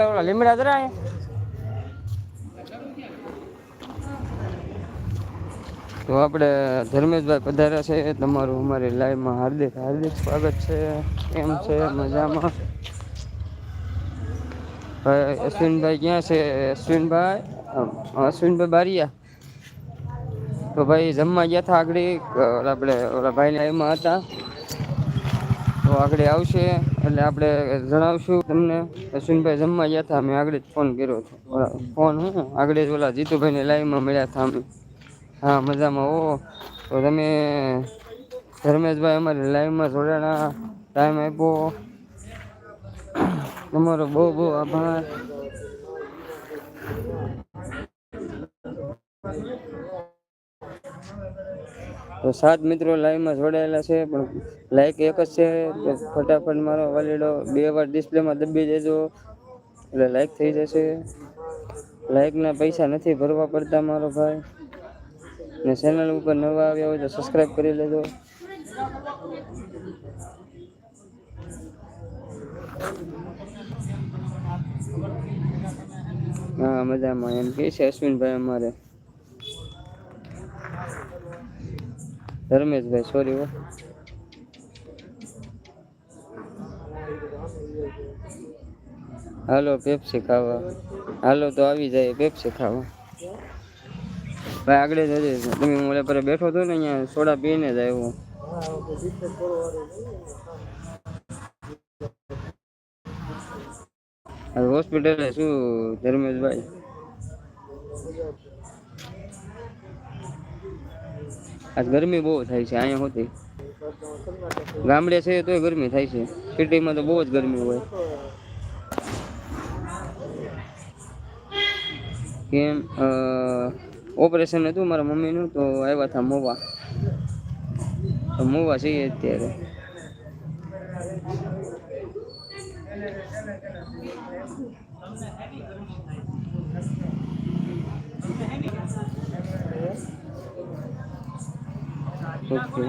લીમડા જરા તો આપણે ધર્મેશભાઈ પધાર્યા છે, તમારું અમારી લાઈવમાં હાર્દિક હાર્દિક સ્વાગત છે એમ છે, મજામાં? અશ્વિનભાઈ ક્યાં છે? અશ્વિનભાઈ? અશ્વિનભાઈ બારિયા. તો ભાઈ જમવા ગયા હતા આગળ આપણે, ઓલા ભાઈના એમાં હતા. તો આગળ આવશે એટલે આપણે જણાવશું તમને. અશ્વિનભાઈ જમવા ગયા હતા અમે આગળ જ ફોન કર્યો હતો. ફોન હું? આગળ જ ઓલા જીતુભાઈને લાઈવમાં મળ્યા હતા અમે. હા, મજામાં ઓ તો તમે, ધર્મેશભાઈ અમારી લાઈવમાં જોડાણા ટાઈમ આપ્યો. તમારો બહુ બહુ આભાર. સાત મિત્રો લાઈવમાં જોડાયેલા છે, પણ લાઈક એક જ છે, તો ફટાફટ મારો વાલીડો બે વાર ડિસ્પ્લેમાં દબી દેજો. એટલે લાઈક થઈ જશે. લાઈકના પૈસા નથી ભરવા પડતા મારો ભાઈ. ને ચેનલ ઉપર નવા આવ્યા હોય તો સબસ્ક્રાઈબ કરી લેજો. હા, મજામાં. એમ કે છે અશ્વિનભાઈ અમારે? ધર્મેશભાઈ સોરી હો. હાલો પેપ્સી ખાવા. હાલો, તો આવી જાય પેપ્સી ખાવા. ભાઈ, આગળ જ હજી. તમે મોલે પર બેઠો હતો ને અહીંયા, સોડા પીને જ આવ્યો. હોસ્પિટલે શું, ધર્મેશભાઈ? આજ ગરમી બહુ થાય છે અહીંયા હોતી ગામડે છે તોય ગરમી થાય છે. સિટીમાં તો બહુ જ ગરમી હોય. કેમ ઓપરેશન હતું મારા મમ્મીનું તો આવ્યા હતા મોવા. તો મોવા છીએ અત્યારે. ઓકે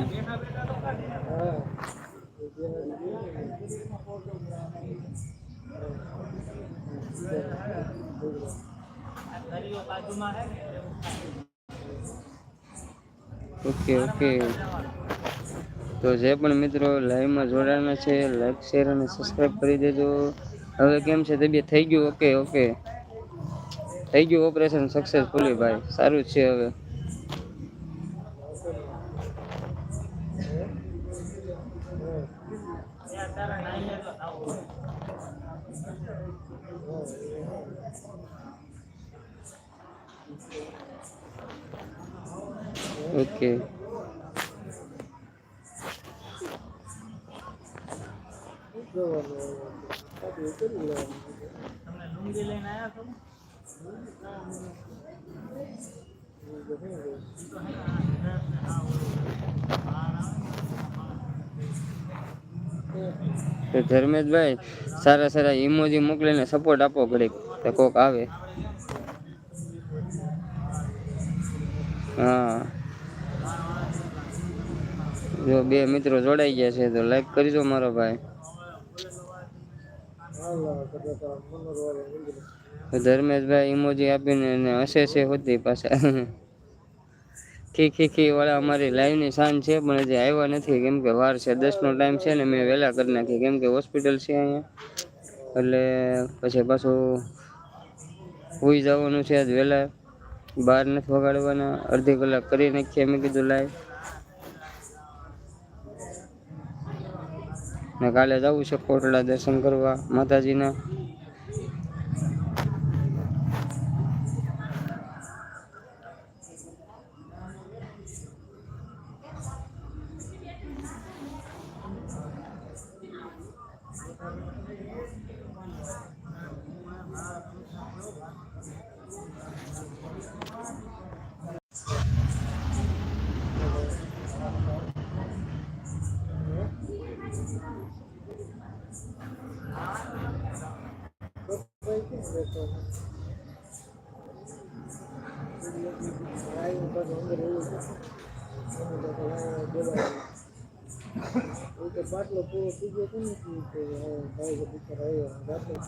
ઓકે ઓકે તો જે પણ મિત્રો લાઈવમાં જોડાના છે લાઈક શેર અને સબસ્ક્રાઈબ કરી દેજો. હવે કેમ છે? તબિયત થઈ ગયું? ઓકે ઓકે થઈ ગયું ઓપરેશન સક્સેસફુલી ભાઈ. સારું છે હવે. Okay. તમને ડુંગળી લઈને આવ્યા છો હા તો ધર્મેશભાઈ, સારા સારા ઇમોજી મોકલીને સપોર્ટ આપો ઘડીક, તો કોક આવે. હા. જો બે મિત્રો જોડાઈ ગયા છે, તો લાઈક કરજો મારો ભાઈ. ધર્મેશભાઈ ઇમોજી આપીને હશે છે હોતી પાછા. ખી ખી ખી વાળા અમારી લાઈવની શાન છે, પણ હજી આવ્યા નથી. કેમ કે વાર છે દસનો ટાઈમ છે ને મેં વહેલા કરી નાખી. કેમ કે હોસ્પિટલ છે અહીંયા. એટલે પછી પાછું હોઈ જવાનું છે આજ વહેલા. બહાર નથી વગાડવાના. અડધી કલાક કરી નાખીએ મેં કીધું લાઈવ ને કાલે જવું છે, કોટડા દર્શન કરવા માતાજીના. બાટલો પૂરો થઈ ગયો હતો ને ભાઈ આવ્યો